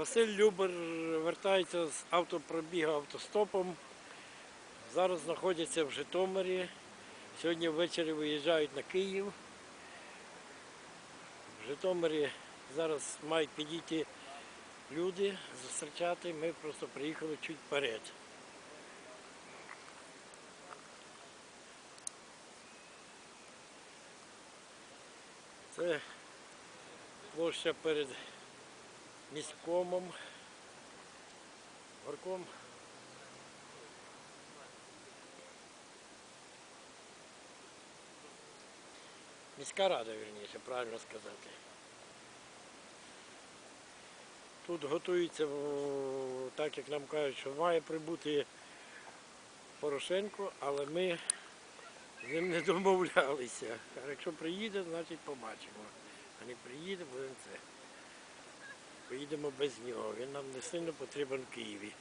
Василь Любер вертається з автопробігу автостопом. Зараз знаходяться в Житомирі. Сьогодні ввечері виїжджають на Київ. В Житомирі зараз мають підійти люди зустрічати. Ми просто приїхали чуть вперед. Це площа перед міськомом, горком. Міська рада, вірніше, правильно сказати. Тут готується, так як нам кажуть, що має прибути Порошенко, але ми з ним не домовлялися. Якщо приїде, значить побачимо. А не приїде, будемо це. Поїдемо без нього. Він нам не сильно потрібен в Києві.